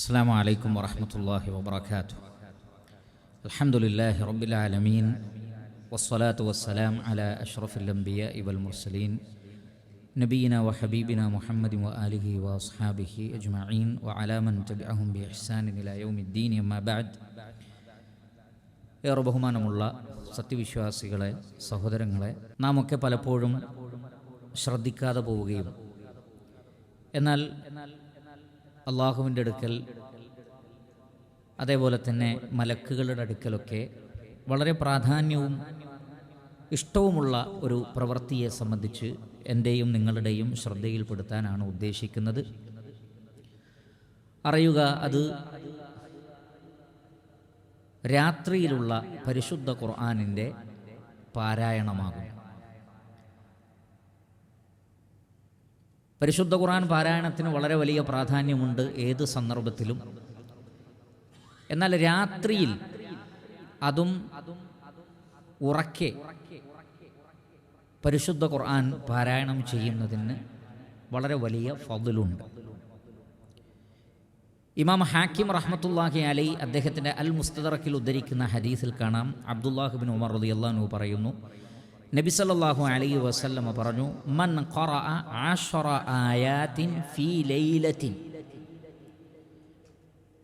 السلام عليكم ورحمة الله وبركاته الحمد لله رب العالمين والصلاة والسلام على أشرف الأنبياء والمرسلين نبينا وحبيبنا محمد وآله وأصحابه أجمعين وعلى من تبعهم بإحسان إلى يوم الدين أما بعد ഏറെ ബഹുമാനമുള്ള സത്യവിശ്വാസികളെ സഹോദരങ്ങളെ നാം ഒക്കെ പലപ്പോഴും ശ്രദ്ധിക്കാതെ പോവുകയും എന്നാൽ അള്ളാഹുവിന്റെ അടുക്കൽ അതേപോലെ തന്നെ മലക്കുകളുടെ അടുക്കലൊക്കെ വളരെ പ്രാധാന്യവും ഇഷ്ടവുമുള്ള ഒരു പ്രവൃത്തിയെ സംബന്ധിച്ച് എന്റെയും നിങ്ങളുടെയും ശ്രദ്ധയിൽപ്പെടുത്താനാണ് ഉദ്ദേശിക്കുന്നത്. അറിയുക അത് രാത്രിയിലുള്ള പരിശുദ്ധ ഖുർആാനിന്റെ പാരായണമാകും. പരിശുദ്ധ ഖുർആൻ പാരായണത്തിന് വളരെ വലിയ പ്രാധാന്യമുണ്ട് ഏത് സന്ദർഭത്തിലും. എന്നാൽ രാത്രിയിൽ അതും ഉറക്കെ പരിശുദ്ധ ഖുർആൻ പാരായണം ചെയ്യുന്നതിന് വളരെ വലിയ ഫതിലുണ്ട് ഇമാം ഹാക്കിം റഹ്മത്തുല്ലാഹി അലൈ അദ്ദേഹത്തിന്റെ അൽ മുസ്തദറക്കിൽ ഉദ്ധരിക്കുന്ന ഹദീസിൽ കാണാം. അബ്ദുല്ലാഹിബിൻ ഉമർ അള്ളഹാനു പറയുന്നു നബി സല്ലല്ലാഹു അലൈഹി വസല്ലമ പറഞ്ഞു മൻ ആശറ ആയാത്തിൻ ഫീ ലൈലത്തിൻ.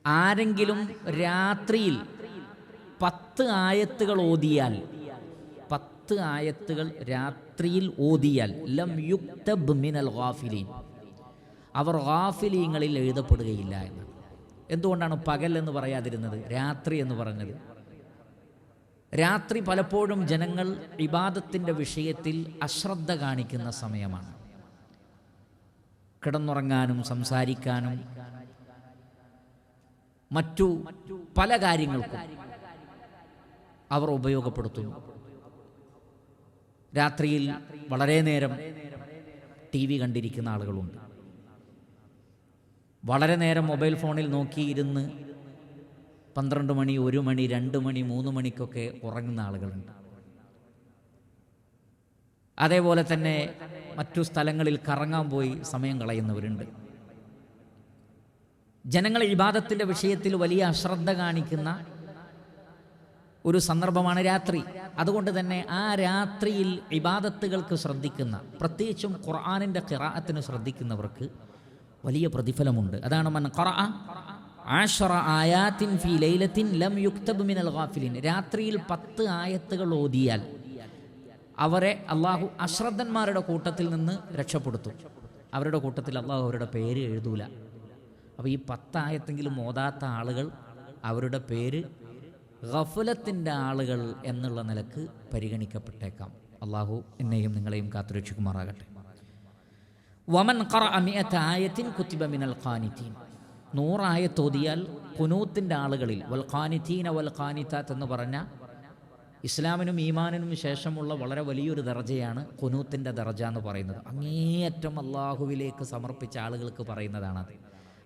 ആരെങ്കിലും രാത്രിയിൽ പത്ത് ആയത്തുകൾ ഓതിയാൽ പത്ത് ആയത്തുകൾ രാത്രിയിൽ ഓതിയാൽ ലം യുക്തബ് മിനൽ ഗാഫിലീൻ. അവർ ഗാഫിലീങ്ങളിൽ എഴുതപ്പെടുകയില്ല എന്ന് എന്തുകൊണ്ടാണ് പകൽ എന്ന് പറയാതിരുന്നത് രാത്രി എന്ന് പറഞ്ഞത്? രാത്രി പലപ്പോഴും ജനങ്ങൾ ഇബാദത്തിന്റെ വിഷയത്തിൽ അശ്രദ്ധ കാണിക്കുന്ന സമയമാണ്. കിടന്നുറങ്ങാനും സംസാരിക്കാനും മറ്റു പല കാര്യങ്ങൾക്കും അവർ ഉപയോഗപ്പെടുത്തുന്നു. രാത്രിയിൽ വളരെ നേരം ടി വി കണ്ടിരിക്കുന്ന ആളുകളുണ്ട്. വളരെ നേരം മൊബൈൽ ഫോണിൽ നോക്കിയിരുന്ന് പന്ത്രണ്ട് മണി ഒരു മണി രണ്ട് മണി മൂന്ന് മണിക്കൊക്കെ ഉറങ്ങുന്ന ആളുകളുണ്ട്. അതേപോലെ തന്നെ മറ്റു സ്ഥലങ്ങളിൽ കറങ്ങാൻ പോയി സമയം കളയുന്നവരുണ്ട്. ജനങ്ങൾ ഇബാദത്തിന്റെ വിഷയത്തിൽ വലിയ അശ്രദ്ധ കാണിക്കുന്ന ഒരു സന്ദർഭമാണ് രാത്രി. അതുകൊണ്ട് തന്നെ ആ രാത്രിയിൽ ഇബാദത്തുകൾക്ക് ശ്രദ്ധിക്കുന്ന പ്രത്യേകിച്ചും ഖുർആാനിന്റെ ഖിറാഅത്തിന് ശ്രദ്ധിക്കുന്നവർക്ക് വലിയ പ്രതിഫലമുണ്ട്. അതാണ് മൻ ഖറഅ ആഷറ ആയാത്തിൻ ഫി ലൈലത്തിൻ ലം യുക്തബ് മിനൽ ഗാഫിലിൻ. രാത്രിയിൽ പത്ത് ആയത്തുകൾ ഓതിയാൽ അവരെ അള്ളാഹു അശ്രദ്ധന്മാരുടെ കൂട്ടത്തിൽ നിന്ന് രക്ഷപ്പെടുത്തും. അവരുടെ കൂട്ടത്തിൽ അള്ളാഹു അവരുടെ പേര് എഴുതൂല. അപ്പോൾ ഈ പത്തായത്തെങ്കിലും ഓതാത്ത ആളുകൾ അവരുടെ പേര് ഗഫലത്തിന്റെ ആളുകൾ എന്നുള്ള നിലയ്ക്ക് പരിഗണിക്കപ്പെട്ടേക്കാം. അള്ളാഹു എന്നെയും നിങ്ങളെയും കാത്തുരക്ഷിക്കുമാറാകട്ടെ. വമൻ ഖറ അമിയത്ത ആയത്തിൻ കുത്തിബ മിനൽ ഖാനിത്തീൻ നൂറായത്തോതിയാൽ കുനൂത്തിന്റെ ആളുകളിൽ വൽഖാനിത്തീന വൽഖാനിത്താത്ത് വൽ ഖാനിത്താത്ത് എന്ന് പറഞ്ഞ ഇസ്ലാമിനും ഈമാനിനും ശേഷമുള്ള വളരെ വലിയൊരു ദർജയാണ് കുനൂത്തിന്റെ ദർജ എന്ന് പറയുന്നത്. അങ്ങേയറ്റം അള്ളാഹുവിലേക്ക് സമർപ്പിച്ച ആളുകൾക്ക് പറയുന്നതാണ്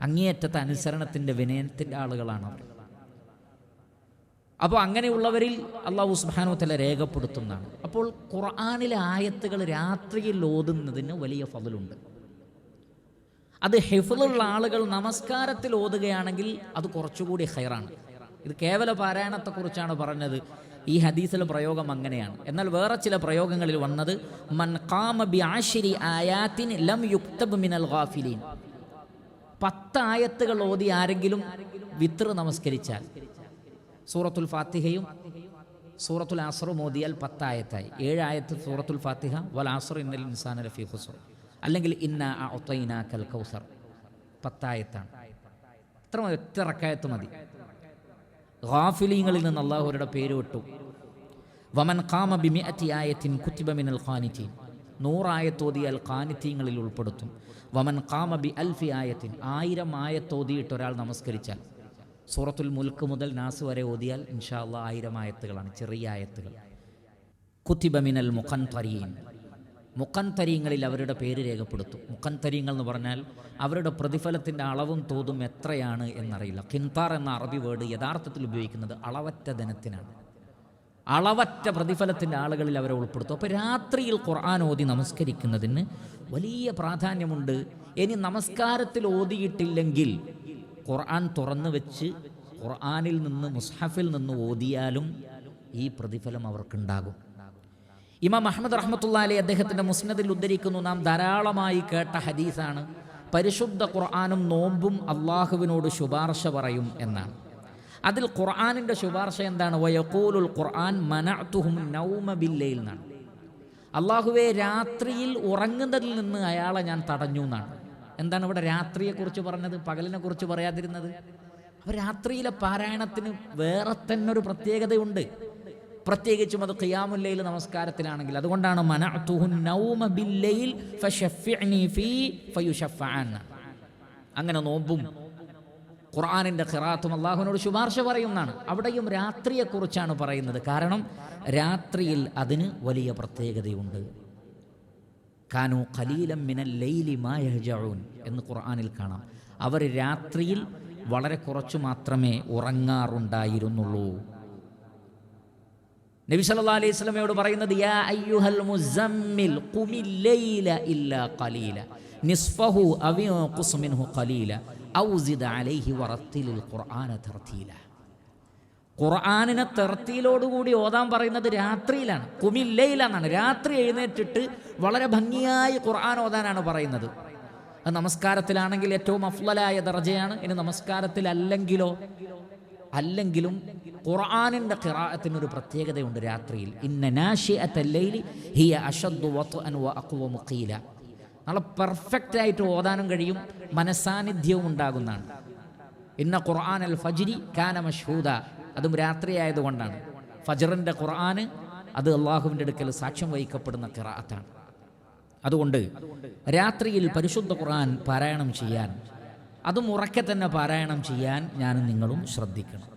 അങ്ങേയറ്റത്തെ അനുസരണത്തിന്റെ വിനയത്തിന്റെ ആളുകളാണ് അവർ. അപ്പോൾ അങ്ങനെയുള്ളവരിൽ അള്ളാഹു സുബാനുത്തല രേഖപ്പെടുത്തുന്നതാണ്. അപ്പോൾ ഖുർആാനിലെ ആയത്തുകൾ രാത്രിയിൽ ഓതുന്നതിന് വലിയ ഫതിലുണ്ട്. അത് ഹെഫിലുള്ള ആളുകൾ നമസ്കാരത്തിൽ ഓതുകയാണെങ്കിൽ അത് കുറച്ചുകൂടി ഹൈറാണ്. ഇത് കേവല പാരായണത്തെക്കുറിച്ചാണ് പറഞ്ഞത്. ഈ ഹദീസിലെ പ്രയോഗം അങ്ങനെയാണ്. എന്നാൽ വേറെ ചില പ്രയോഗങ്ങളിൽ വന്നത് മൻ ഖാമ ബി ആശിരി ആയാത്തിൻ ലം യുക്തബ് മിനൽ ഗാഫിലീൻ. പത്ത് ആയത്തുകൾ ഓതി ആരെങ്കിലും വിത്ര നമസ്കരിച്ചാൽ. സൂറത്തുൽ ഫാത്തിഹയും സൂറത്തുൽ ആസറും ഓതിയാൽ പത്തായത്തായി. ഏഴായത്ത് സൂറത്തുൽ ഫാത്തിഹ വൽ ആസർ ഇന്നൽ ഇൻസാൻ ലഫി ഹുസർ അല്ലെങ്കിൽ ഇന്ന ഒത്തൈന കൽ കൗസർ. പത്തായത്താണ്. അത്ര ഒറ്റ റക്കായത്ത് മതി. ഗാഫിലീങ്ങളിൽ നിന്ന് അള്ളാഹുരുടെ പേര് വിട്ടു. വമൻ കാമ ബിമി ആയത്തിൻ കുത്തിബമിനൽ ഖാനിറ്റീൻ നൂറായത്തോതിയാൽ ഖാനിത്തീങ്ങളിൽ ഉൾപ്പെടുത്തും. വമൻ കാമ ബി അൽഫി ആയത്തിൻ. ആയിരം ആയത്തോതിയിട്ട് ഒരാൾ നമസ്കരിച്ചാൽ. സൂറത്തുൽ മുൽക്ക് മുതൽ നാസ് വരെ ഓതിയാൽ ഇൻഷാ അള്ളാഹ് ആയിരം ആയത്തുകളാണ് ചെറിയ ആയത്തുകൾ. കുത്തിബമിനൽ മുഖൻ തരീൻ മുഖൻ തരീങ്ങളിൽ അവരുടെ പേര് രേഖപ്പെടുത്തും. മുഖൻ തരീങ്ങൾ എന്ന് പറഞ്ഞാൽ അവരുടെ പ്രതിഫലത്തിന്റെ അളവും തോതും എത്രയാണ് എന്നറിയില്ല. കിൻതാർ എന്ന അറബി വേർഡ് യഥാർത്ഥത്തിൽ ഉപയോഗിക്കുന്നത് അളവറ്റ ധനത്തിനാണ്. അളവറ്റ പ്രതിഫലത്തിന്റെ ആളുകളിൽ അവരെ ഉൾപ്പെടുത്തും. അപ്പോൾ രാത്രിയിൽ ഖുർആൻ ഓതി നമസ്കരിക്കുന്നതിന് വലിയ പ്രാധാന്യമുണ്ട്. ഇനി നമസ്കാരത്തിൽ ഓതിയിട്ടില്ലെങ്കിൽ ഖുർആൻ തുറന്നു വെച്ച് ഖുർആനിൽ നിന്ന് മുസ്ഹഫിൽ നിന്ന് ഓതിയാലും ഈ പ്രതിഫലം അവർക്കുണ്ടാകും. ഇമാം അഹമ്മദ് റഹ്മത്തുള്ള അലി അദ്ദേഹത്തിന്റെ മുസ്നദിൽ ഉദ്ധരിക്കുന്നു. നാം ധാരാളമായി കേട്ട ഹദീസാണ്. പരിശുദ്ധ ഖുർആാനും നോമ്പും അള്ളാഹുവിനോട് ശുപാർശ പറയും എന്നാണ്. അതിൽ ഖുർആാനിന്റെ ശുപാർശ എന്താണ്? വയക്കൂലുൽ ഖുർആൻ മനഅത്തുഹും നൗമ ബില്ലയിൽ എന്നാണ്. അള്ളാഹുവെ രാത്രിയിൽ ഉറങ്ങുന്നതിൽ നിന്ന് അയാളെ ഞാൻ തടഞ്ഞു എന്നാണ്. എന്താണ് ഇവിടെ രാത്രിയെക്കുറിച്ച് പറഞ്ഞത്? പകലിനെ കുറിച്ച് പറയാതിരുന്നത്? അപ്പോൾ രാത്രിയിലെ പാരായണത്തിന് വേറെ തന്നെ ഒരു പ്രത്യേകതയുണ്ട്. പ്രത്യേകിച്ചും അത് ഖിയാമുല്ലയിൽ നമസ്കാരത്തിലാണെങ്കിൽ. അതുകൊണ്ടാണ് അങ്ങനെ നോമ്പും ഖുർആാനിന്റെ ഖിറാത്തും അള്ളാഹുവിനോട് ശുപാർശ പറയുന്നതാണ്. അവിടെയും രാത്രിയെക്കുറിച്ചാണ് പറയുന്നത്. കാരണം രാത്രിയിൽ അതിന് വലിയ പ്രത്യേകതയുണ്ട്. കാനു ഖലീലം മിനൽ ലൈലി മാ യഹ്ജഊൻ എന്ന് ഖുർആാനിൽ കാണാം. അവർ രാത്രിയിൽ വളരെ കുറച്ചു മാത്രമേ ഉറങ്ങാറുണ്ടായിരുന്നുള്ളൂ. നബി സല്ലല്ലാഹു അലൈഹി വസല്ലമയോട് പറയുന്നത് യാ അയ്യുഹൽ മുസമ്മിൽ ഖുമിൽ ലൈല ഇല്ലാ ഖലീല നിസ്ഫഹു അവ യൻഖുസ് മിൻഹു ഖലീല ഔ സിദ് അലൈഹി വറത്തിലിൽ ഖുർആന തർത്തീല. ഖുർആനിനെ തെർത്തിയിലോടുകൂടി ഓതാൻ പറയുന്നത് രാത്രിയിലാണ്. കുമില്ലയിലാണെന്നാണ് രാത്രി എഴുന്നേറ്റിട്ട് വളരെ ഭംഗിയായി ഖുർആൻ ഓതാനാണ് പറയുന്നത്. നമസ്കാരത്തിലാണെങ്കിൽ ഏറ്റവും അഫ്ലലായ ദർജയാണ്. ഇനി നമസ്കാരത്തിലല്ലെങ്കിലോ? അല്ലെങ്കിലും ഖുർആാനിന്റെ ഖിറാഅത്തിനൊരു പ്രത്യേകതയുണ്ട് രാത്രിയിൽ. ഇന്ന നാഷിഅത്തല്ലൈലി ഹിയ അഷദ്ദു വത്അൻ വ അഖ്വമു ഖീല നല്ല പെർഫെക്റ്റ് ആയിട്ട് ഓതാനും കഴിയും മനസാന്നിധ്യവും ഉണ്ടാകുന്നതാണ്. ഇന്ന ഖുർആൻ അൽ ഫജിരി കാന മഷൂദ അതും രാത്രി ആയതുകൊണ്ടാണ്. ഫജറിന്റെ ഖുർആന് അത് അള്ളാഹുവിന്റെ അടുക്കൽ സാക്ഷ്യം വഹിക്കപ്പെടുന്ന ഖിറാഅത്താണ്. അതുകൊണ്ട് രാത്രിയിൽ പരിശുദ്ധ ഖുർആൻ പാരായണം ചെയ്യാൻ അതും ഉറക്കെ തന്നെ പാരായണം ചെയ്യാൻ ഞാൻ നിങ്ങളും ശ്രദ്ധിക്കണം.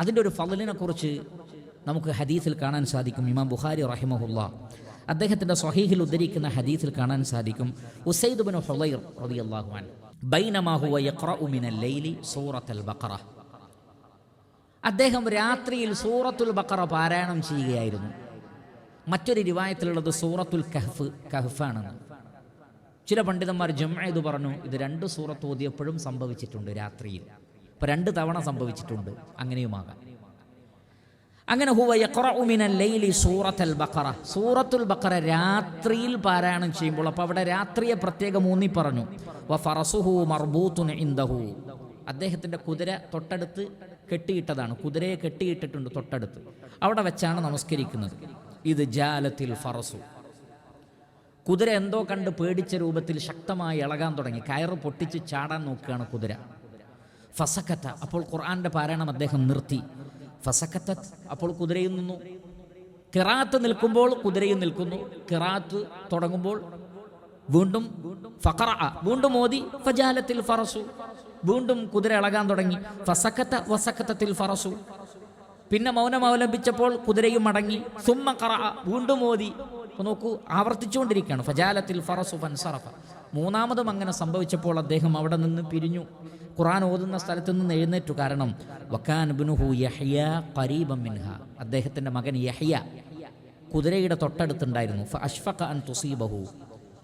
അതിന്റെ ഒരു ഫലിനെക്കുറിച്ച് നമുക്ക് ഹദീസിൽ കാണാൻ സാധിക്കും. ഇമാം ബുഹാരി റഹിമഹുല്ല അദ്ദേഹത്തിന്റെ സ്വഹീഹിൽ ഉദ്ധരിക്കുന്ന ഹദീസിൽ കാണാൻ സാധിക്കും. ഉസൈദ് ബിൻ ഹുലൈർ റളിയല്ലാഹു അള്ളാഹുവാൻ ലൈലി സൂറത്തുൽ ബഖറ. അദ്ദേഹം രാത്രിയിൽ സൂറത്തുൽ ബഖറ പാരായണം ചെയ്യുകയായിരുന്നു. മറ്റൊരു രൂപായത്തിലുള്ളത് സൂറത്തുൽ കഹ്ഫ് കഹ്ഫാണെന്ന്. ചില പണ്ഡിതന്മാർ ജംഅ ഇത് പറഞ്ഞു ഇത് രണ്ട് സൂറത്ത് ഓതിയപ്പോഴും സംഭവിച്ചിട്ടുണ്ട് രാത്രിയിൽ. ഇപ്പം രണ്ട് തവണ സംഭവിച്ചിട്ടുണ്ട് അങ്ങനെയുമാകാം. അങ്ങനെ ലൈലി സൂറത്തുൽ ബക്കറ സൂറത്തുൽ ബഖറ രാത്രിയിൽ പാരായണം ചെയ്യുമ്പോൾ അപ്പോൾ അവിടെ രാത്രിയെ പ്രത്യേകം ഊന്നി പറഞ്ഞു. വ ഫറസുഹു ഇൻദഹു. അദ്ദേഹത്തിന്റെ കുതിര തൊട്ടടുത്ത് കെട്ടിയിട്ടതാണ്. കുതിരയെ കെട്ടിയിട്ടിട്ടുണ്ട് തൊട്ടടുത്ത്. അവിടെ വെച്ചാണ് നമസ്കരിക്കുന്നത്. ഇത് ജാലത്തിൽ ഫറസു. കുതിര എന്തോ കണ്ട് പേടിച്ച രൂപത്തിൽ ശക്തമായി ഇളകാൻ തുടങ്ങി. കയറ് പൊട്ടിച്ച് ചാടാൻ നോക്കുകയാണ് കുതിര. ഫസക്കത്ത അപ്പോൾ ഖുർആന്റെ പാരായണം അദ്ദേഹം നിർത്തി. ഫസക്കത്ത അപ്പോൾ കുതിരയിൽ നിന്നു. കിറാത്ത് നിൽക്കുമ്പോൾ കുതിരയും നിൽക്കുന്നു. കിറാത്ത് തുടങ്ങുമ്പോൾ വീണ്ടും ഫഖറ വീണ്ടും മോദി ഫജാലത്തിൽ ഫറസു. വീണ്ടും കുതിര ഇളകാൻ തുടങ്ങി. ഫസക്കത്ത വസക്കത്തത്തിൽ ഫറസു. പിന്നെ മൗനം അവലംബിച്ചപ്പോൾ കുതിരയും മടങ്ങി. സുമ്മ കറ വീണ്ടും മോദി നോക്കൂ ആവർത്തിച്ചുകൊണ്ടിരിക്കുകയാണ്. ഫജാലത്തിൽ ഫറസു ഫൻസറഫ മൂന്നാമതും അങ്ങനെ സംഭവിച്ചപ്പോൾ അദ്ദേഹം അവിടെ നിന്ന് പിരിഞ്ഞു. ഖുറാൻ ഓതുന്ന സ്ഥലത്ത് നിന്ന് എഴുന്നേറ്റു. കാരണം വക്കാൻ ബിനുഹു യഹ്യ ഖരീബം മിൻഹ. അദ്ദേഹത്തിന്റെ മകൻ യഹ്യ കുതിരയുടെ തൊട്ടടുത്തുണ്ടായിരുന്നു. അഷ്ഫഖ അൻ തുസീബഹു.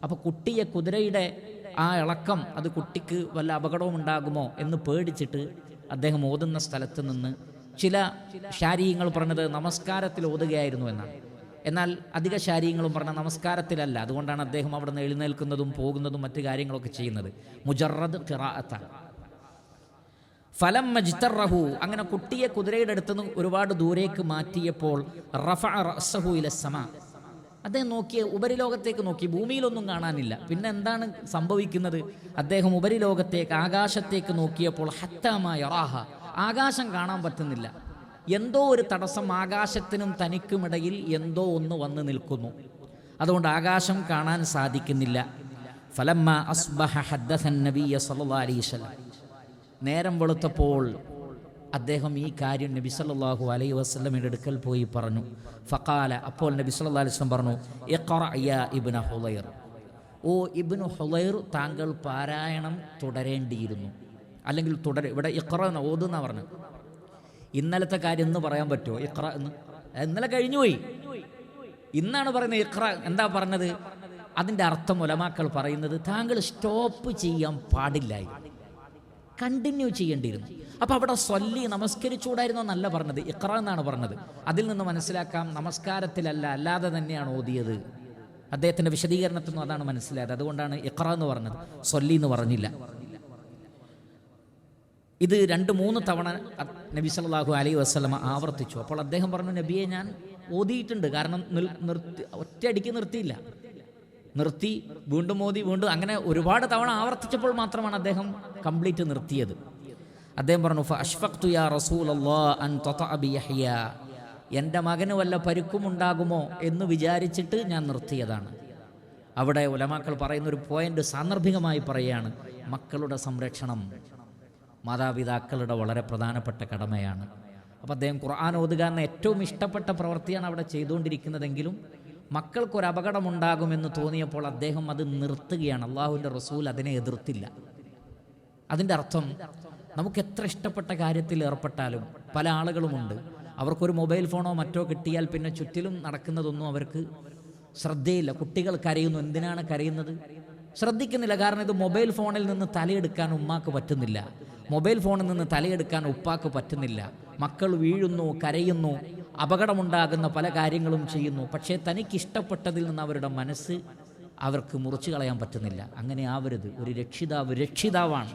അപ്പോൾ കുട്ടിയെ കുതിരയുടെ ആ ഇളക്കം അത് കുട്ടിക്ക് വല്ല അപകടവും ഉണ്ടാകുമോ എന്ന് പേടിച്ചിട്ട് അദ്ദേഹം ഓതുന്ന സ്ഥലത്ത് നിന്ന് ചില ശാരീയങ്ങൾ പറഞ്ഞത് നമസ്കാരത്തിൽ ഓതുകയായിരുന്നു എന്നാണ്. എന്നാൽ അധിക ശാരീയങ്ങളും പറഞ്ഞ നമസ്കാരത്തിലല്ല. അതുകൊണ്ടാണ് അദ്ദേഹം അവിടെ നിന്ന് എഴുന്നേൽക്കുന്നതും പോകുന്നതും മറ്റു കാര്യങ്ങളൊക്കെ ചെയ്യുന്നത്. മുജറദ് ഖിറാഅത്ത ഫലം മജ്തറഹു. അങ്ങനെ കുട്ടിയെ കുതിരയുടെ അടുത്ത് നിന്ന് ഒരുപാട് ദൂരേക്ക് മാറ്റിയപ്പോൾ റസഹു അദ്ദേഹം നോക്കിയ ഉപരിലോകത്തേക്ക് നോക്കി. ഭൂമിയിലൊന്നും കാണാനില്ല. പിന്നെ എന്താണ് സംഭവിക്കുന്നത്? അദ്ദേഹം ഉപരിലോകത്തേക്ക് ആകാശത്തേക്ക് നോക്കിയപ്പോൾ ഹത്താമായ റാഹ ആകാശം കാണാൻ പറ്റുന്നില്ല. എന്തോ ഒരു തടസ്സം ആകാശത്തിനും തനിക്കുമിടയിൽ എന്തോ ഒന്ന് വന്ന് നിൽക്കുന്നു. അതുകൊണ്ട് ആകാശം കാണാൻ സാധിക്കുന്നില്ല. ഫലമ്മ അസ്ബഹ ഹദ്ദസൻ നബിയ വസല്ലം. നേരം വെളുത്തപ്പോൾ അദ്ദേഹം ഈ കാര്യം നബി സല്ലാഹു അലൈഹി വസ്ലമിന്റെ അടുക്കൽ പോയി പറഞ്ഞു. ഫക്കാല അപ്പോൾ നബി സല്ലാ അലൈഹി വസല്ലം പറഞ്ഞു ഇബ്ന ഹുലൈർ. ഓ ഇബ്നു ഹുലൈർ താങ്കൾ പാരായണം തുടരേണ്ടിയിരുന്നു. അല്ലെങ്കിൽ തുടര. ഇവിടെ ഇക്ര എന്ന് ഓതുന്ന പറഞ്ഞു. ഇന്നലത്തെ കാര്യം എന്ന് പറയാൻ പറ്റുമോ ഇക്ര എന്ന്. ഇന്നലെ കഴിഞ്ഞുപോയി ഇന്നാണ് പറയുന്നത് ഇക്ര എന്താ പറഞ്ഞത്? അതിന്റെ അർത്ഥം ഒലമാക്കൾ പറയുന്നത് താങ്കൾ സ്റ്റോപ്പ് ചെയ്യാൻ പാടില്ലായി കണ്ടിന്യൂ ചെയ്യേണ്ടിയിരുന്നു. അപ്പോൾ അവിടെ സ്വല്ലി നമസ്കരിച്ചുകൂടായിരുന്നോ എന്നല്ല പറഞ്ഞത്. ഇക്ര എന്നാണ് പറഞ്ഞത്. അതിൽ നിന്ന് മനസ്സിലാക്കാം നമസ്കാരത്തിലല്ല അല്ലാതെ തന്നെയാണ് ഓതിയത്. അദ്ദേഹത്തിന്റെ വിശദീകരണത്തിൽ നിന്നും അതാണ് മനസ്സിലായത്. അതുകൊണ്ടാണ് ഇക്ര എന്ന് പറഞ്ഞത്. സ്വല്ലി എന്ന് പറഞ്ഞില്ല. ഇത് രണ്ട് മൂന്ന് തവണ നബി സല്ലല്ലാഹു അലൈ വസല്ലമ ആവർത്തിച്ചു. അപ്പോൾ അദ്ദേഹം പറഞ്ഞു നബിയെ ഞാൻ ഓതിയിട്ടുണ്ട്. കാരണം നിർത്തി ഒറ്റയടിക്ക് നിർത്തിയില്ല. നിർത്തി വീണ്ടും ഓതി വീണ്ടും അങ്ങനെ ഒരുപാട് തവണ ആവർത്തിച്ചപ്പോൾ മാത്രമാണ് അദ്ദേഹം കംപ്ലീറ്റ് നിർത്തിയത്. അദ്ദേഹം പറഞ്ഞു അഷ്ഫഖ്തു യാ റസൂലല്ലാ അൻ എന്റെ മകന് വല്ല പരുക്കുമുണ്ടാകുമോ എന്ന് വിചാരിച്ചിട്ട് ഞാൻ നിർത്തിയതാണ്. അവിടെ ഉലമാക്കൾ പറയുന്ന ഒരു പോയിന്റ് സാന്ദർഭികമായി പറയുകയാണ് മക്കളുടെ സംരക്ഷണം. മാതാപിതാക്കളുടെ വളരെ പ്രധാനപ്പെട്ട കടമയാണ്. അപ്പോൾ അദ്ദേഹം ഖുർആൻ ഓതുക എന്ന ഏറ്റവും ഇഷ്ടപ്പെട്ട പ്രവൃത്തിയാണ് അവിടെ ചെയ്തുകൊണ്ടിരിക്കുന്നതെങ്കിലും മക്കൾക്കൊരു അപകടമുണ്ടാകുമെന്ന് തോന്നിയപ്പോൾ അദ്ദേഹം അത് നിർത്തുകയാണ്. അള്ളാഹുവിന്റെ റസൂൽ അതിനെ എതിർത്തില്ല. അതിന്റെ അർത്ഥം നമുക്ക് എത്ര ഇഷ്ടപ്പെട്ട കാര്യത്തിൽ ഏർപ്പെട്ടാലും പല ആളുകളുമുണ്ട്. അവർക്കൊരു മൊബൈൽ ഫോണോ മറ്റോ കിട്ടിയാൽ പിന്നെ ചുറ്റിലും നടക്കുന്നതൊന്നും അവർക്ക് ശ്രദ്ധയില്ല. കുട്ടികൾ കരയുന്നു എന്തിനാണ് കരയുന്നത്? ശ്രദ്ധിക്കുന്നില്ല. കാരണം ഇത് മൊബൈൽ ഫോണിൽ നിന്ന് തലയെടുക്കാൻ ഉമ്മാക്ക് പറ്റുന്നില്ല. മൊബൈൽ ഫോണിൽ നിന്ന് തലയെടുക്കാൻ ഉപ്പാക്ക് പറ്റുന്നില്ല. മക്കൾ വീഴുന്നു കരയുന്നു അപകടമുണ്ടാകുന്ന പല കാര്യങ്ങളും ചെയ്യുന്നു. പക്ഷേ തനിക്ക് ഇഷ്ടപ്പെട്ടതിൽ നിന്ന് അവരുടെ മനസ്സ് അവർക്ക് മുറിച്ചു കളയാൻ പറ്റുന്നില്ല. അങ്ങനെ ആവരുത്. ഒരു രക്ഷിതാവ് രക്ഷിതാവാണ്.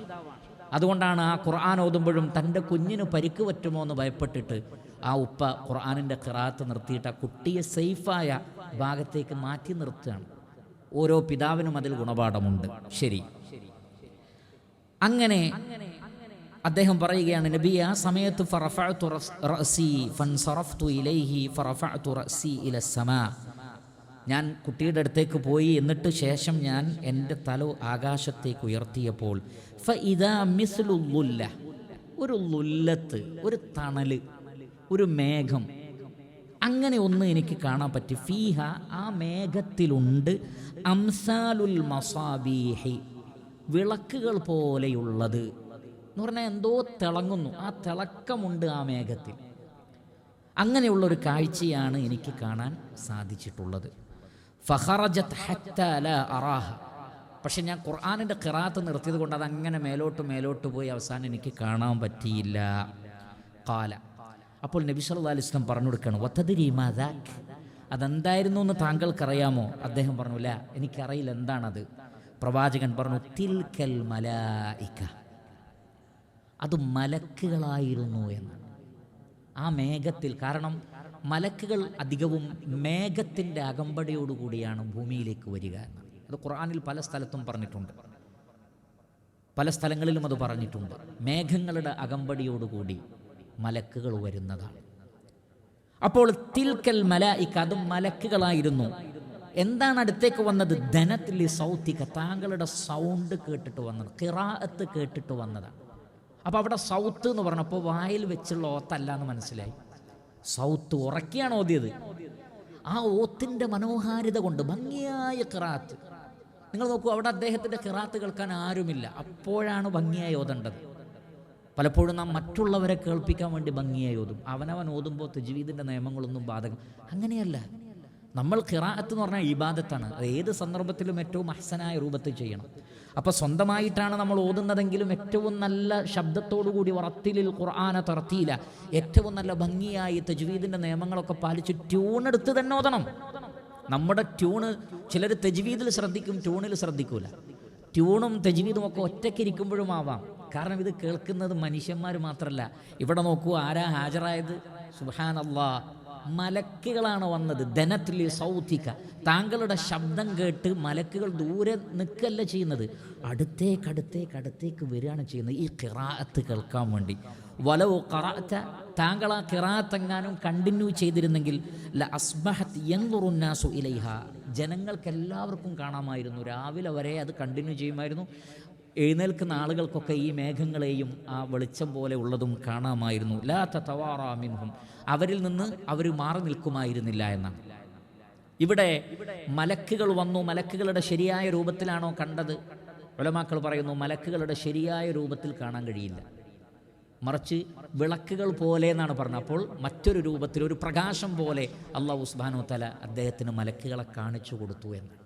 അതുകൊണ്ടാണ് ആ ഖുർആൻ ഓതുമ്പോഴും തന്റെ കുഞ്ഞിന് പരിക്ക് പറ്റുമോ എന്ന് ഭയപ്പെട്ടിട്ട് ആ ഉപ്പ ഖുർആാനിന്റെ ഖിറാത്ത് നിർത്തിയിട്ട് ആ കുട്ടിയെ സേഫായ ഭാഗത്തേക്ക് മാറ്റി നിർത്തുകയാണ്. ഓരോ പിതാവിനും അതിൽ ഗുണപാഠമുണ്ട്. ശരി. അങ്ങനെ അദ്ദേഹം പറയുകയാണ് നബി ആ സമയത്ത് ഞാൻ കുട്ടിയുടെ അടുത്തേക്ക് പോയി എന്നിട്ട് ശേഷം ഞാൻ എന്റെ തല ആകാശത്തേക്ക് ഉയർത്തിയപ്പോൾ ഒരു ലുല്ലത്ത് ഒരു തണൽ ഒരു മേഘം. അങ്ങനെ ഒന്ന് എനിക്ക് കാണാൻ പറ്റി. ഫീഹ ആ മേഘത്തിലുണ്ട് അംസാലുൽ മസാബീഹി വിളക്കുകൾ പോലെയുള്ളത്. എന്ന് പറഞ്ഞാൽ എന്തോ തിളങ്ങുന്നു. ആ തിളക്കമുണ്ട് ആ മേഘത്തിൽ. അങ്ങനെയുള്ള ഒരു കാഴ്ചയാണ് എനിക്ക് കാണാൻ സാധിച്ചിട്ടുള്ളത്. അറാഹ. പക്ഷെ ഞാൻ ഖുർആാനിന്റെ ഖിറാത്ത് നിർത്തിയത് കൊണ്ട് അങ്ങനെ മേലോട്ട് മേലോട്ട് പോയി അവസാനം എനിക്ക് കാണാൻ പറ്റിയില്ല. കാല അപ്പോൾ നബി വസല്ലം പറഞ്ഞു കൊടുക്കുകയാണ് വത്തദിരി മാദാക് അതെന്തായിരുന്നു എന്ന് താങ്കൾക്കറിയാമോ? അദ്ദേഹം പറഞ്ഞില്ല എനിക്കറിയില്ല എന്താണത്? പ്രവാചകൻ പറഞ്ഞു തിൽക്കൽ മലായിക്ക അത് മലക്കുകളായിരുന്നു എന്ന്. ആ മേഘത്തിൽ കാരണം മലക്കുകൾ അധികവും മേഘത്തിന്റെ അകമ്പടിയോടുകൂടിയാണ് ഭൂമിയിലേക്ക് വരിക എന്നാണ് അത് ഖുറാനിൽ പല സ്ഥലത്തും പറഞ്ഞിട്ടുണ്ട്. പല സ്ഥലങ്ങളിലും അത് പറഞ്ഞിട്ടുണ്ട്. മേഘങ്ങളുടെ അകമ്പടിയോടുകൂടി മലക്കുകൾ വരുന്നതാണ്. അപ്പോൾ തിൽക്കൽ മലായിക്ക അതും മലക്കുകളായിരുന്നു. എന്താണ് അടുത്തേക്ക് വന്നത്? ധനത്തിൽ സൗത്തിക താങ്കളുടെ സൗണ്ട് കേട്ടിട്ട് വന്നത് കിറാഅത്ത് കേട്ടിട്ട് വന്നതാണ്. അപ്പോൾ അവിടെ സൗത്ത് എന്ന് പറഞ്ഞപ്പോൾ വായിൽ വെച്ചുള്ള ഓത്തല്ല എന്ന് മനസ്സിലായി. സൗത്ത് ഉറക്കിയാണ് ഓതിയത്. ആ ഓത്തിന്റെ മനോഹാരിത കൊണ്ട് ഭംഗിയായ കിറാത്ത്. നിങ്ങൾ നോക്കൂ അവിടെ അദ്ദേഹത്തിന്റെ കിറാത്ത് കേൾക്കാൻ ആരുമില്ല. അപ്പോഴാണ് ഭംഗിയായി ഓതേണ്ടത്. പലപ്പോഴും നാം മറ്റുള്ളവരെ കേൾപ്പിക്കാൻ വേണ്ടി ഭംഗിയായി ഓതും. അവനവൻ ഓതുമ്പോൾ തജ്വീദിന്റെ നിയമങ്ങളൊന്നും ബാധകം അങ്ങനെയല്ല. നമ്മൾ ഖിറാഅത്ത് എന്ന് പറഞ്ഞാൽ ഇബാദത്താണ്. അത് ഏത് സന്ദർഭത്തിലും ഏറ്റവും അഹ്സനായ രൂപത്തിൽ ചെയ്യണം. അപ്പോൾ സ്വന്തമായിട്ടാണ് നമ്മൾ ഓതുന്നതെങ്കിലും ഏറ്റവും നല്ല ശബ്ദത്തോടുകൂടി വറത്തിലിൽ ഖുർആന തറത്തിയില്ല ഏറ്റവും നല്ല ഭംഗിയായി തജ്വീദിന്റെ നിയമങ്ങളൊക്കെ പാലിച്ച് ട്യൂൺ എടുത്ത് തന്നെ ഓതണം. നമ്മുടെ ട്യൂണ് ചിലർ തജ്വീദിൽ ശ്രദ്ധിക്കും ട്യൂണിൽ ശ്രദ്ധിക്കൂല. ട്യൂണും തെജ്വീദും ഒക്കെ ഒറ്റയ്ക്കിരിക്കുമ്പോഴും ആവാം. കാരണം ഇത് കേൾക്കുന്നത് മനുഷ്യന്മാർ മാത്രമല്ല ഇവിടെ നോക്കൂ ആരാ ഹാജറായത് അള്ളാ മലക്കുകളാണ് വന്നത്. ധനത്തിലെ സൗധിക താങ്കളുടെ ശബ്ദം കേട്ട് മലക്കുകൾ ദൂരെ നിൽക്കല്ല ചെയ്യുന്നത്. അടുത്തേക്ക് അടുത്തേക്ക് അടുത്തേക്ക് വരികയാണ് ചെയ്യുന്നത്. ഈ കിറാത്ത് കേൾക്കാൻ വേണ്ടി. വലവോ കറാത്ത താങ്കൾ ആ കിറാത്തെങ്ങാനും കണ്ടിന്യൂ ചെയ്തിരുന്നെങ്കിൽ ല അസ്ബഹത്ത് യങ്കുറുന്നാസു ഇലൈഹ. ജനങ്ങൾക്ക് എല്ലാവർക്കും കാണാമായിരുന്നു. രാവിലെ വരെ അത് കണ്ടിന്യൂ ചെയ്യുമായിരുന്നു. എഴുന്നേൽക്കുന്ന ആളുകൾക്കൊക്കെ ഈ മേഘങ്ങളെയും ആ വെളിച്ചം പോലെ ഉള്ളതും കാണാമായിരുന്നു. ലാ തവാറാമിൻഹും അവരിൽ നിന്ന് അവർ മാറി നിൽക്കുമായിരുന്നില്ല എന്നാണ്. ഇവിടെ മലക്കുകൾ വന്നു. മലക്കുകളുടെ ശരിയായ രൂപത്തിലാണോ കണ്ടത്? ഒലമാക്കൾ പറയുന്നു മലക്കുകളുടെ ശരിയായ രൂപത്തിൽ കാണാൻ കഴിയില്ല. മറിച്ച് വിളക്കുകൾ പോലെ എന്നാണ് പറഞ്ഞത്. അപ്പോൾ മറ്റൊരു രൂപത്തിൽ ഒരു പ്രകാശം പോലെ അള്ളാഹു ഉസ്ബാനോ തല അദ്ദേഹത്തിന് മലക്കുകളെ കാണിച്ചു കൊടുത്തു എന്ന്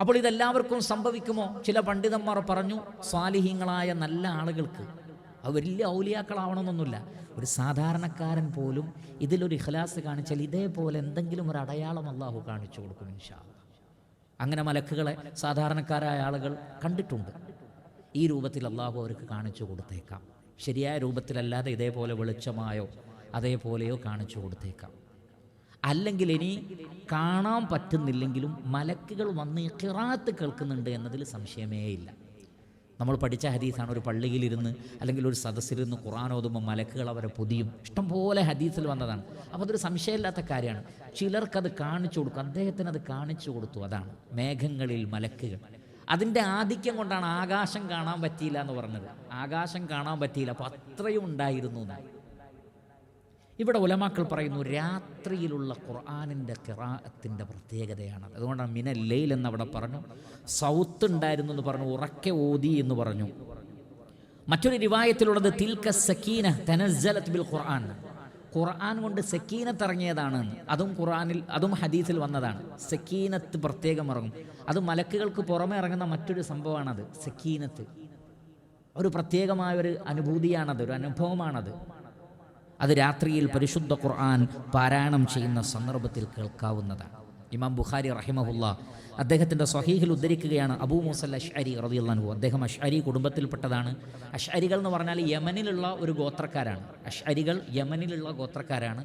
അപ്പോൾ ഇതെല്ലാവർക്കും സംഭവിക്കുമോ? ചില പണ്ഡിതന്മാർ പറഞ്ഞു സ്വാലിഹീങ്ങളായ നല്ല ആളുകൾക്ക് അത് വലിയ ഔലിയാക്കളാവണമെന്നൊന്നുമില്ല. ഒരു സാധാരണക്കാരൻ പോലും ഇതിലൊരു ഇഖ്ലാസ് കാണിച്ചാൽ ഇതേപോലെ എന്തെങ്കിലും ഒരു അടയാളം അള്ളാഹു കാണിച്ചു കൊടുക്കും ഇൻഷാ. അങ്ങനെ മലക്കുകളെ സാധാരണക്കാരായ ആളുകൾ കണ്ടിട്ടുണ്ട്. ഈ രൂപത്തിൽ അള്ളാഹു അവർക്ക് കാണിച്ചു കൊടുത്തേക്കാം. ശരിയായ രൂപത്തിലല്ലാതെ ഇതേപോലെ വെളിച്ചമായോ അതേപോലെയോ കാണിച്ചു കൊടുത്തേക്കാം. അല്ലെങ്കിൽ ഇനി കാണാൻ പറ്റുന്നില്ലെങ്കിലും മലക്കുകൾ വന്ന് കിറാത്ത് കേൾക്കുന്നുണ്ട് എന്നതിൽ സംശയമേ ഇല്ല. നമ്മൾ പഠിച്ച ഹദീസാണ് ഒരു പള്ളിയിലിരുന്ന് അല്ലെങ്കിൽ ഒരു സദസ്സിലിരുന്ന് ഖുറാൻ ഓതുമ്പോൾ മലക്കുകൾ അവരെ പൊതിയും. ഇഷ്ടംപോലെ ഹദീസിൽ വന്നതാണ്. അപ്പോൾ അതൊരു സംശയമില്ലാത്ത കാര്യമാണ്. ചിലർക്കത് കാണിച്ചു കൊടുക്കും. അദ്ദേഹത്തിന് അത് കാണിച്ചു കൊടുത്തു. അതാണ് മേഘങ്ങളിൽ മലക്കുകൾ. അതിന്റെ ആധിക്യം കൊണ്ടാണ് ആകാശം കാണാൻ പറ്റിയില്ല എന്ന് പറഞ്ഞത്. ആകാശം കാണാൻ പറ്റിയില്ല. അപ്പോൾ അത്രയും ഉണ്ടായിരുന്നു എന്നാണ്. ഇവിടെ ഉലമാക്കൾ പറയുന്നു രാത്രിയിലുള്ള ഖുർആാനിന്റെ കിറാഅത്തിന്റെ പ്രത്യേകതയാണ് അതുകൊണ്ടാണ് മിന ലെയിൽ എന്ന് അവിടെ പറഞ്ഞു സൗത്ത് ഉണ്ടായിരുന്നു എന്ന് പറഞ്ഞു ഉറക്കെ ഓതി എന്ന് പറഞ്ഞു. മറ്റൊരു രിവായത്തിലുള്ളത് തിൽക്ക സക്കീന തനസ്സലത്ത് ബിൽ ഖുർആൻ. ഖുർആൻ കൊണ്ട് സക്കീനത്ത് ഇറങ്ങിയതാണ്. അതും ഖുർആനിൽ അതും ഹദീസിൽ വന്നതാണ്. സക്കീനത്ത് പ്രത്യേകം ഇറങ്ങും. അത് മലക്കുകൾക്ക് പുറമെ ഇറങ്ങുന്ന മറ്റൊരു സംഭവമാണത് സക്കീനത്ത് ഒരു പ്രത്യേകമായ ഒരു അനുഭൂതിയാണത് ഒരു അനുഭവമാണത്. അത് രാത്രിയിൽ പരിശുദ്ധ ഖുർആൻ പാരായണം ചെയ്യുന്ന സന്ദർഭത്തിൽ കേൾക്കാവുന്നതാണ്. ഇമാം ബുഖാരി റഹിമഹുല്ല അദ്ദേഹത്തിന്റെ സ്വഹീഹിൽ ഉദ്ധരിക്കുകയാണ് അബൂ മൂസൽ അഷ്അരി റളിയല്ലാഹു അദ്ദേഹം അഷ്അരി കുടുംബത്തിൽപ്പെട്ടതാണ്. അഷ്അരികൾ എന്ന് പറഞ്ഞാൽ യമനിലുള്ള ഒരു ഗോത്രക്കാരാണ്. അഷ്അരികൾ യമനിലുള്ള ഗോത്രക്കാരാണ്.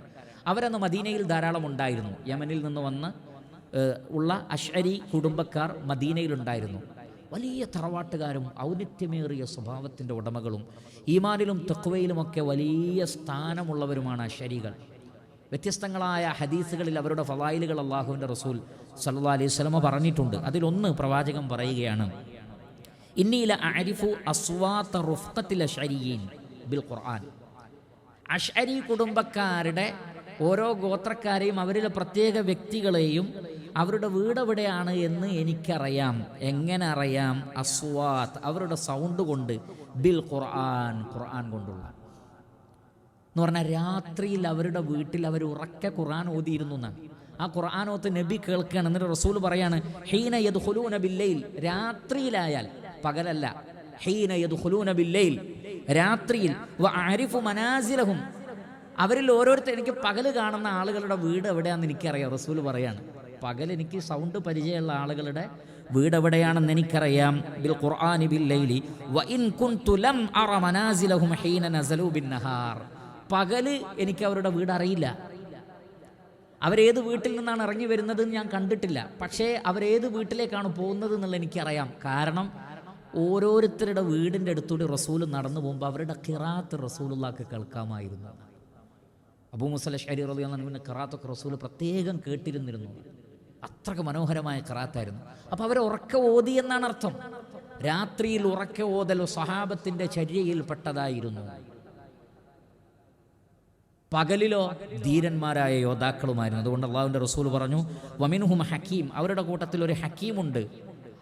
അവരന്ന് മദീനയിൽ ധാരാളം ഉണ്ടായിരുന്നു. യമനിൽ നിന്ന് വന്ന് ഉള്ള അഷ്അരി കുടുംബക്കാർ മദീനയിലുണ്ടായിരുന്നു വലിയ തറവാട്ടുകാരും ഔന്നിത്യമേറിയ സ്വഭാവത്തിന്റെ ഉടമകളും ഈമാനിലും തെക്കുവയിലുമൊക്കെ വലിയ സ്ഥാനമുള്ളവരുമാണ് ശരികൾ. വ്യത്യസ്തങ്ങളായ ഹദീസുകളിൽ അവരുടെ ഫലായിലുകൾ അള്ളാഹുവിന്റെ റസൂൽ സല്ലാ അലൈഹി സ്വലമ പറഞ്ഞിട്ടുണ്ട്. അതിലൊന്ന് പ്രവാചകൻ പറയുകയാണ് ഇന്നീല അരിഫു അസ്വാത്ത റുഫ്തത്തിൽ അഷരിയീൻ ബിൽ ഖുർആൻ. അഷരി കുടുംബക്കാരുടെ ഓരോ ഗോത്രക്കാരെയും അവരിലെ പ്രത്യേക വ്യക്തികളെയും അവരുടെ വീട് എവിടെയാണ് എന്ന് എനിക്കറിയാം. എങ്ങനെ അറിയാം? അസ്വാത്ത് അവരുടെ സൗണ്ട് കൊണ്ട് ബിൽ ഖുർആൻ ഖുർആൻ കൊണ്ടുള്ള. എന്ന് പറഞ്ഞാൽ രാത്രിയിൽ അവരുടെ വീട്ടിൽ അവർ ഉറക്കെ ഖുർആൻ ഓതിയിരുന്നു എന്നാണ്. ആ ഖുർആാനോത്ത് നബി കേൾക്കുകയാണ്. എന്നിട്ട് റസൂൽ പറയാണ് ഹീന യദ്ഖുലൂന ബില്ലയിൽ രാത്രിയിലായാൽ പകലല്ല. ഹീന യദ്ഖുലൂന ബില്ലയിൽ രാത്രിയിൽ വ അരിഫു മനാസിലഹും. അവരിൽ ഓരോരുത്തർ എനിക്ക് പകൽ കാണുന്ന ആളുകളുടെ വീട് എവിടെയാണെന്ന് എനിക്കറിയാം റസൂൽ പറയാണ്. പകൽ എനിക്ക് സൗണ്ട് പരിചയമുള്ള ആളുകളുടെ വീട് എവിടെയാണെന്ന് എനിക്കറിയാം. ബിൽ ഖുർആനി ബിൽ ലൈലി. വ ഇൻ കുൻതുലം അറ മനാസിലഹും ഹീന നസലു ബിൻ നഹാർ. പകൽ എനിക്ക് അവരുടെ വീട് അറിയില്ല. അവരേത് വീട്ടിൽ നിന്നാണ് ഇറങ്ങി വരുന്നത് ഞാൻ കണ്ടിട്ടില്ല. പക്ഷേ അവരേത് വീട്ടിലേക്കാണ് പോകുന്നത് എന്നുള്ള എനിക്കറിയാം. കാരണം ഓരോരുത്തരുടെ വീടിന്റെ അടുത്തൂടെ റസൂൽ നടന്നു പോകുമ്പോൾ അവരുടെ കിറാത്ത് റസൂലുള്ളാക്ക് കേൾക്കാമായിരുന്നു. അബൂ മുസല ഷരി റളിയല്ലാഹുവിന്റെ കിറാത്തൊക്കെ റസൂൽ പ്രത്യേകം കേട്ടിരുന്നിരുന്നു. അത്രയ്ക്ക് മനോഹരമായ ഖറാത്തായിരുന്നു അപ്പോൾ അവർ ഉറക്ക ഓതി എന്നാണ് അർത്ഥം. രാത്രിയിൽ ഉറക്ക ഓതൽ സഹാബത്തിന്റെ ചര്യയിൽപ്പെട്ടതായിരുന്നു പകലിലോ ധീരന്മാരായ യോദ്ധാക്കളുമായിരുന്നു. അതുകൊണ്ട് അള്ളാഹുവിന്റെ റസൂൽ പറഞ്ഞു വമിൻഹും ഹക്കീം. അവരുടെ കൂട്ടത്തിൽ ഒരു ഹക്കീമുണ്ട്.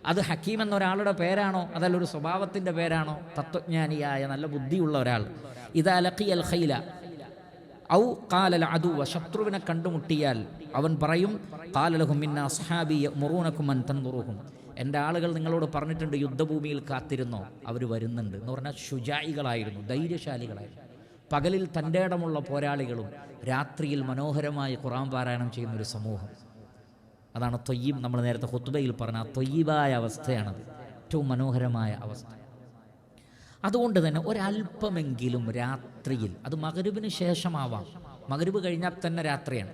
അത് ഹക്കീം എന്നൊരാളുടെ പേരാണോ? അതല്ല ഒരു സ്വഭാവത്തിന്റെ പേരാണോ? തത്വജ്ഞാനിയായ നല്ല ബുദ്ധിയുള്ള ഒരാൾ. ഇതാ അലഖി അൽ ഖൈല. ഔ കാലൽ അദുവ ശത്രുവിനെ കണ്ടുമുട്ടിയാൽ അവൻ പറയും കാലലഹും മിന്ന സഹാബി മുറൂനക്കും അൻ തന്നുറുഹും എന്റെ ആളുകൾ നിങ്ങളോട് പറഞ്ഞിട്ടുണ്ട് യുദ്ധഭൂമിയിൽ കാത്തിരുന്നോ? അവർ വരുന്നുണ്ട്. എന്ന് പറഞ്ഞാൽ ശുചായികളായിരുന്നു ധൈര്യശാലികളായിരുന്നു. പകലിൽ തന്റെ ഇടമുള്ള പോരാളികളും രാത്രിയിൽ മനോഹരമായി ഖുറാൻ പാരായണം ചെയ്യുന്ന ഒരു സമൂഹം. അതാണ് തൊയ്യീം നമ്മൾ നേരത്തെ ഹുത്തുബയിൽ പറഞ്ഞ ആ തൊയ്യീബായ അവസ്ഥയാണത്. ഏറ്റവും മനോഹരമായ അവസ്ഥ. അതുകൊണ്ട് തന്നെ ഒരല്പമെങ്കിലും രാത്രിയിൽ അത് മകരുവിന് ശേഷമാവാം. മകരുവ് കഴിഞ്ഞാൽ തന്നെ രാത്രിയാണ്.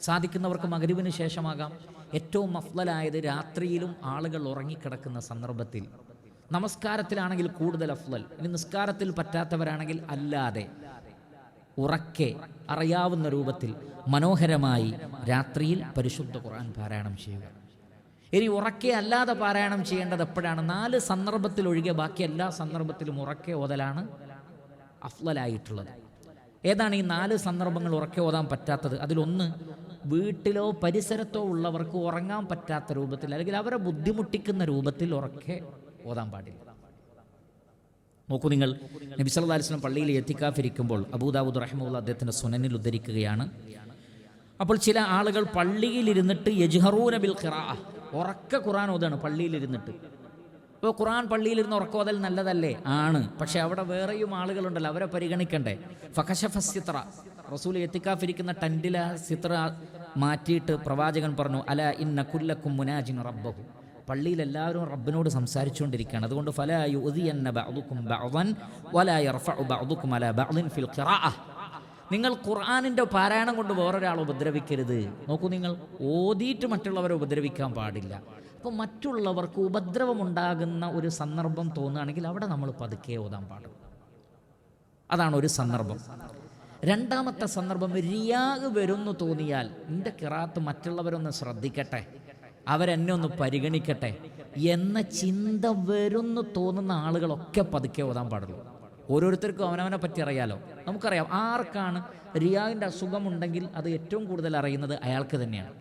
സാധിക്കുന്നവർക്ക് മകരുവിന് ശേഷമാകാം. ഏറ്റവും അഫ്ലലായത് രാത്രിയിലും ആളുകൾ ഉറങ്ങിക്കിടക്കുന്ന സന്ദർഭത്തിൽ. നമസ്കാരത്തിലാണെങ്കിൽ കൂടുതൽ അഫ്ലൽ ഇനി നിസ്കാരത്തിൽ പറ്റാത്തവരാണെങ്കിൽ അല്ലാതെ ഉറക്കെ അറിയാവുന്ന രൂപത്തിൽ മനോഹരമായി രാത്രിയിൽ പരിശുദ്ധ ഖുർആൻ പാരായണം ചെയ്യുക. ഇനി ഉറക്കെ അല്ലാതെ പാരായണം ചെയ്യേണ്ടത് എപ്പോഴാണ്? നാല് സന്ദർഭത്തിൽ ഒഴികെ ബാക്കി എല്ലാ സന്ദർഭത്തിലും ഉറക്കെ ഓതലാണ് അഫ്ലലായിട്ടുള്ളത്. ഏതാണ് ഈ നാല് സന്ദർഭങ്ങൾ ഉറക്കെ ഓതാൻ പറ്റാത്തത്? അതിലൊന്ന് വീട്ടിലോ പരിസരത്തോ ഉള്ളവർക്ക് ഉറങ്ങാൻ പറ്റാത്ത രൂപത്തിൽ അല്ലെങ്കിൽ അവരെ ബുദ്ധിമുട്ടിക്കുന്ന രൂപത്തിൽ ഉറക്കെ ഓതാൻ പാടില്ല. നോക്കൂ നിങ്ങൾ നബി അലൈഹി വസല്ലം പള്ളിയിൽ എത്തിക്കാഫിരിക്കുമ്പോൾ അബൂദാവൂദ് റഹ്മുള്ള അദ്ദേഹത്തിന്റെ സുനനിൽ ഉദ്ധരിക്കുകയാണ്. അപ്പോൾ ചില ആളുകൾ പള്ളിയിലിരുന്നിട്ട് യജ്ഹറൂന ബിൽ ഖിറാ ഉറക്ക ഖുറാൻ ഓതാണ് പള്ളിയിലിരുന്നിട്ട്. ഇപ്പോൾ ഖുറാൻ പള്ളിയിലിരുന്ന് ഉറക്കോതൽ നല്ലതല്ലേ? ആണ്. പക്ഷെ അവിടെ വേറെയും ആളുകളുണ്ടല്ലോ അവരെ പരിഗണിക്കണ്ടേ? ഫകശഫ സിത്ര. റസൂൽ എത്തിക്കാഫിരിക്കുന്ന ടൻഡില സിത്ര മാറ്റിയിട്ട് പ്രവാചകൻ പറഞ്ഞു അല ഇന്ന കുല്ലക്കും മുനാജിൻ റബ്ബഹു. പള്ളിയിൽ എല്ലാവരും റബ്ബിനോട് സംസാരിച്ചുകൊണ്ടിരിക്കുകയാണ്. അതുകൊണ്ട് ഫലായു യുദിയന്ന ബഅദുക്കും ബഅദൻ വലാ യർഫഉ ബഅദുക്കും അലാ ബഅദിൻ ഫിൽ ഖിറാഅ. നിങ്ങൾ ഖുർആാനിന്റെ പാരായണം കൊണ്ട് വേറൊരാളെ ഉപദ്രവിക്കരുത്. നോക്കൂ നിങ്ങൾ ഓതിയിട്ട് മറ്റുള്ളവരെ ഉപദ്രവിക്കാൻ പാടില്ല. അപ്പോൾ മറ്റുള്ളവർക്ക് ഉപദ്രവമുണ്ടാകുന്ന ഒരു സന്ദർഭം തോന്നുകയാണെങ്കിൽ അവിടെ നമ്മൾ പതുക്കെ ഓതാൻ പാടും. അതാണ് ഒരു സന്ദർഭം. രണ്ടാമത്തെ സന്ദർഭം റിയാഗ് വരുന്നു തോന്നിയാൽ എന്റെ കിറാത്ത് മറ്റുള്ളവരൊന്ന് ശ്രദ്ധിക്കട്ടെ. അവരെന്നെ ഒന്ന് പരിഗണിക്കട്ടെ. എന്ന ചിന്ത വരുന്നു തോന്നുന്ന ആളുകളൊക്കെ പതുക്കെ ഓതാൻ പാടുള്ളൂ. ഓരോരുത്തർക്കും അവനവനെ പറ്റി അറിയാലോ. നമുക്കറിയാം ആർക്കാണ് റിയാവിന്റെ അസുഖമുണ്ടെങ്കിൽ അത് ഏറ്റവും കൂടുതൽ അറിയുന്നത് അയാൾക്ക് തന്നെയാണ്.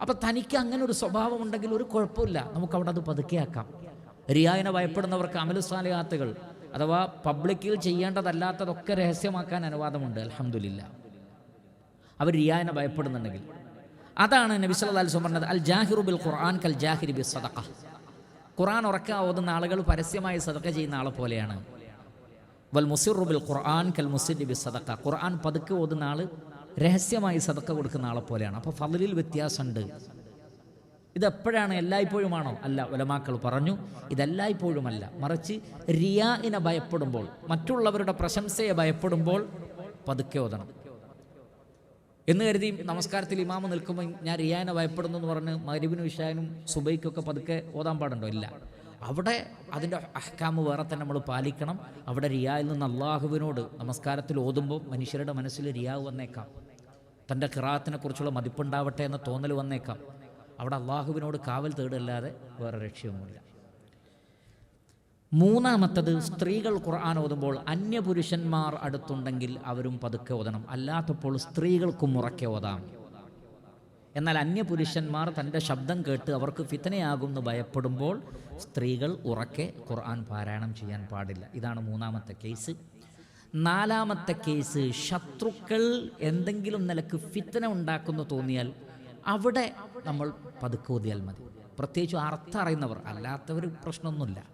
അപ്പം തനിക്ക് അങ്ങനെ ഒരു സ്വഭാവം ഉണ്ടെങ്കിൽ ഒരു കുഴപ്പമില്ല. നമുക്കവിടെ അത് പതുക്കെയാക്കാം റിയാവിനെ ഭയപ്പെടുന്നവർക്ക് അമലുസാലിയാത്തുകൾ അഥവാ പബ്ലിക്കിൽ ചെയ്യേണ്ടതല്ലാത്തതൊക്കെ രഹസ്യമാക്കാൻ അനുവാദമുണ്ട്. അലഹമുല്ല അവർ റിയാവിനെ ഭയപ്പെടുന്നുണ്ടെങ്കിൽ. അതാണ് നബി പറഞ്ഞത് അൽ ജാഹിറു ബിൽ ഖുർആൻ കൽ ജാഹിർ ബി സദഖ ഖുർആൻ ഉറക്കാവുന്ന ആളുകൾ പരസ്യമായി സദക്ക ചെയ്യുന്ന ആളെ പോലെയാണ്. വൽ ഖുർആൻ കൽ മുസിരി ബി സദഖ. ഖുർആൻ പതുക്കെ ഓതുന്ന ആൾ രഹസ്യമായി സദക്ക കൊടുക്കുന്ന ആളെ പോലെയാണ്. അപ്പോൾ ഫതിലിൽ വ്യത്യാസമുണ്ട്. ഇതെപ്പോഴാണ് എല്ലായ്പ്പോഴുമാണോ? അല്ല ഉലമാക്കൾ പറഞ്ഞു ഇതെല്ലായ്പ്പോഴുമല്ല. മറിച്ച് റിയാഇനെ ഭയപ്പെടുമ്പോൾ മറ്റുള്ളവരുടെ പ്രശംസയെ ഭയപ്പെടുമ്പോൾ പതുക്കെ ഓതണം. എന്ന് കരുതി നമസ്കാരത്തിൽ ഇമാമ് നിൽക്കുമ്പോൾ ഞാൻ റിയാനെ ഭയപ്പെടുന്നു എന്ന് പറഞ്ഞ് മരുവിനും ഇഷാനും സുബൈക്കൊക്കെ പതുക്കെ ഓതാൻ പാടുണ്ടോ? ഇല്ല. അവിടെ അതിന്റെ അഹ്കാമ് വേറെ തന്നെ നമ്മൾ പാലിക്കണം. അവിടെ റിയായിൽ നിന്ന് അള്ളാഹുവിനോട് നമസ്കാരത്തിൽ ഓതുമ്പോൾ മനുഷ്യരുടെ മനസ്സിൽ റിയാവ് വന്നേക്കാം. തന്റെ കിറാത്തിനെ കുറിച്ചുള്ള മതിപ്പുണ്ടാവട്ടെ എന്ന തോന്നൽ വന്നേക്കാം. അവിടെ അള്ളാഹുവിനോട് കാവൽ തേടല്ലാതെ വേറെ രക്ഷയൊന്നുമില്ല. മൂന്നാമത്തത് സ്ത്രീകൾ ഖുർആൻ ഓതുമ്പോൾ അന്യപുരുഷന്മാർ അടുത്തുണ്ടെങ്കിൽ അവരും പതുക്കെ ഓതണം. അല്ലാത്തപ്പോൾ സ്ത്രീകൾക്കും ഉറക്കെ ഓതാം. എന്നാൽ അന്യപുരുഷന്മാർ തന്റെ ശബ്ദം കേട്ട് അവർക്ക് ഫിത്തനയാകുമെന്ന് ഭയപ്പെടുമ്പോൾ സ്ത്രീകൾ ഉറക്കെ ഖുർആൻ പാരായണം ചെയ്യാൻ പാടില്ല. ഇതാണ് മൂന്നാമത്തെ കേസ്. നാലാമത്തെ കേസ് ശത്രുക്കൾ എന്തെങ്കിലും നിലയ്ക്ക് ഫിത്തന ഉണ്ടാക്കുന്നു തോന്നിയാൽ അവിടെ നമ്മൾ പതുക്കെ ഓതിയാൽ മതി. പ്രത്യേകിച്ച് അർത്ഥം അറിയുന്നവർ അല്ലാത്തവർ പ്രശ്നമൊന്നുമില്ല.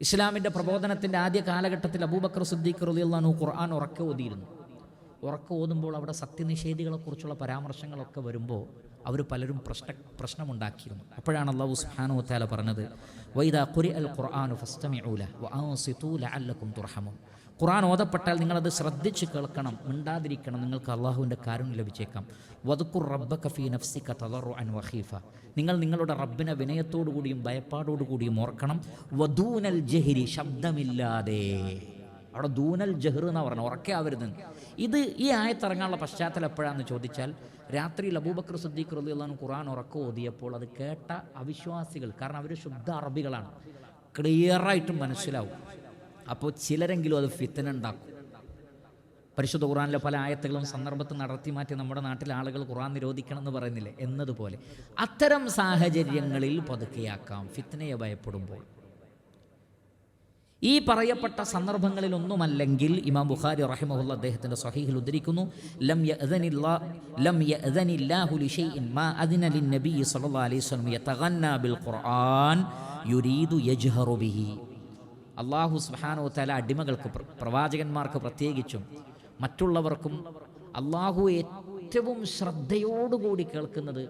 ഇസ്ലാമിന്റെ പ്രബോധനത്തിന്റെ ആദ്യ കാലഘട്ടത്തിൽ അബൂബക്കർ സിദ്ദീഖ് റളിയല്ലാഹു ഖുർആൻ ഉറക്കെ ഓതിയിരുന്നു. ഉറക്കെ ഓതുമ്പോൾ അവിടെ സത്യനിഷേധികളെക്കുറിച്ചുള്ള പരാമർശങ്ങളൊക്കെ വരുമ്പോൾ അവർ പലരും പ്രശ്ന പ്രശ്നമുണ്ടാക്കിയിരുന്നു. അപ്പോഴാണ് അള്ളാഹു സുഹാനു താല പറഞ്ഞത് വൈദാ കുരി അൽ ഖുർആാനു ഫസ്തമിഊല വഅൻസിതു ലഅല്ലക്കും തുർഹമുൻ. ഖുർആൻ ഓതപ്പെട്ടാൽ നിങ്ങളത് ശ്രദ്ധിച്ച് കേൾക്കണം മിണ്ടാതിരിക്കണം നിങ്ങൾക്ക് അള്ളാഹുവിന്റെ കാരുണ്യം ലഭിച്ചേക്കാം. വദുക്കുർ റബ്ബക ഫീ നഫ്സിക തദറുഅൻ വഹീഫ നിങ്ങൾ നിങ്ങളുടെ റബ്ബിനെ വിനയത്തോടുകൂടിയും ഭയപ്പാടോടുകൂടിയും ഓർക്കണം വധൂനൽ ജഹിരി ശബ്ദമില്ലാതെ. അവിടെ ദൂനൽ ജഹർ എന്നാണ് പറഞ്ഞത് ഉറക്കെ ആവരുത് ഇത് ഈ ആയത്തിറങ്ങാനുള്ള പശ്ചാത്തലം എപ്പോഴാണെന്ന് ചോദിച്ചാൽ രാത്രിയിൽ അബൂബക്കർ സിദ്ദീഖ് റളിയല്ലാഹു ഖുറാൻ ഉറക്കം ഓതിയപ്പോൾ അത് കേട്ട അവിശ്വാസികൾ കാരണം അവർ ശുദ്ധ അറബികളാണ് ക്ലിയറായിട്ടും മനസ്സിലാവും. അപ്പോൾ ചിലരെങ്കിലും അത് ഫിത്തന ഉണ്ടാക്കും. പരിശുദ്ധ ഖുറാനിലെ പല ആയത്തുകളും സന്ദർഭത്തിൽ നടത്തി മാറ്റി നമ്മുടെ നാട്ടിലെ ആളുകൾ ഖുറാൻ നിരോധിക്കണം എന്ന് പറയുന്നില്ലേ? എന്നതുപോലെ. അത്തരം സാഹചര്യങ്ങളിൽ പതുക്കെയാക്കാം ഫിത്തനയെ ഭയപ്പെടുമ്പോൾ. ഈ പറയപ്പെട്ട സന്ദർഭങ്ങളിലൊന്നുമല്ലെങ്കിൽ ഇമാം ബുഖാരി റഹിമഹുല്ല അദ്ദേഹത്തിന്റെ സഹീഹിൽ ഉദ്ധരിക്കുന്നു ലം ലം മാ യതഗന്ന ബിൽ ഖുർആൻ യുരീദു യജ്ഹറു ബിഹി. അള്ളാഹു സുബ്ഹാനഹു തല അടിമകൾക്ക് പ്രവാചകന്മാർക്ക് പ്രത്യേകിച്ചും മറ്റുള്ളവർക്കും അള്ളാഹു ഏറ്റവും ശ്രദ്ധയോടുകൂടി കേൾക്കുന്നത്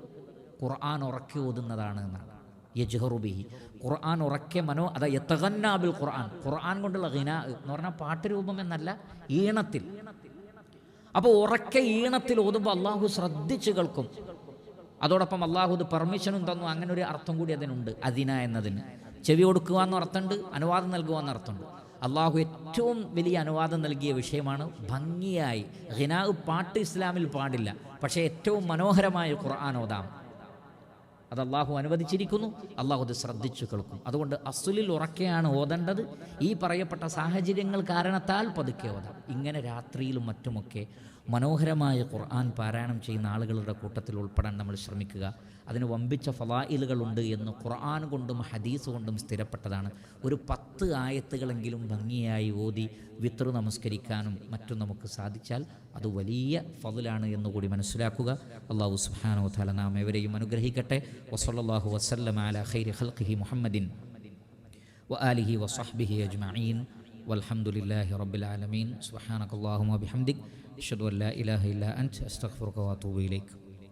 ഖുർആൻ ഉറക്കി ഓതുന്നതാണ് എന്നാണ്. യജ്ഹറുബിഹി ഖുർആൻ ഉറക്കെ മനോ അതാ യത്തഗന്നാബിൽ ഖുർആൻ. ഖുർആൻ കൊണ്ടുള്ള ഖിനാ എന്ന് പറഞ്ഞാൽ പാട്ടുരൂപം എന്നല്ല ഈണത്തിൽ. അപ്പോൾ ഉറക്കെ ഈണത്തിൽ ഓതുമ്പോൾ അള്ളാഹു ശ്രദ്ധിച്ച് കേൾക്കും. അതോടൊപ്പം അള്ളാഹു ഇത് പെർമിഷനും തന്നു അങ്ങനെ ഒരു അർത്ഥം കൂടി അതിനുണ്ട് അതിന എന്നതിന്. ചെവി കൊടുക്കുക എന്ന അർത്ഥമുണ്ട് അനുവാദം നൽകുക എന്ന അർത്ഥമുണ്ട്. അള്ളാഹു ഏറ്റവും വലിയ അനുവാദം നൽകിയ വിഷയമാണ് ഭംഗിയായി. ഹിനാവ് പാട്ട് ഇസ്ലാമിൽ പാടില്ല പക്ഷേ ഏറ്റവും മനോഹരമായ ഖുർആൻ ഓതാം. അത് അള്ളാഹു അനുവദിച്ചിരിക്കുന്നു. അള്ളാഹു അത് ശ്രദ്ധിച്ചു കേൾക്കും. അതുകൊണ്ട് അസുലിൽ ഉറക്കെയാണ് ഓതേണ്ടത്. ഈ പറയപ്പെട്ട സാഹചര്യങ്ങൾ കാരണത്താൽ പതുക്കെ ഓതാം. ഇങ്ങനെ രാത്രിയിലും മറ്റുമൊക്കെ മനോഹരമായ ഖുർആൻ പാരായണം ചെയ്യുന്ന ആളുകളുടെ കൂട്ടത്തിൽ ഉൾപ്പെടാൻ നമ്മൾ ശ്രമിക്കുക അതിന് വമ്പിച്ച ഫലായിലുകളുണ്ട് എന്ന് ഖുർആൻ കൊണ്ടും ഹദീസ് കൊണ്ടും സ്ഥിരപ്പെട്ടതാണ് ഒരു പത്ത് ആയത്തുകളെങ്കിലും ഭംഗിയായി ഓതി വിത്രു നമസ്കരിക്കാനും മറ്റും നമുക്ക് സാധിച്ചാൽ അത് വലിയ ഫതിലാണ് എന്നുകൂടി മനസ്സിലാക്കുക അള്ളാഹു സുബ്ഹാനഹു വതആല നാം എവരെയും അനുഗ്രഹിക്കട്ടെ വസല്ലല്ലാഹു വസല്ലം അലാ ഖൈരി ഖൽഖിഹി മുഹമ്മദിൻ وآله وصحبه أجمعين والحمد لله رب العالمين سبحانك اللهم وبحمدك أشهد أن لا إله إلا أنت أستغفرك وأتوب إليك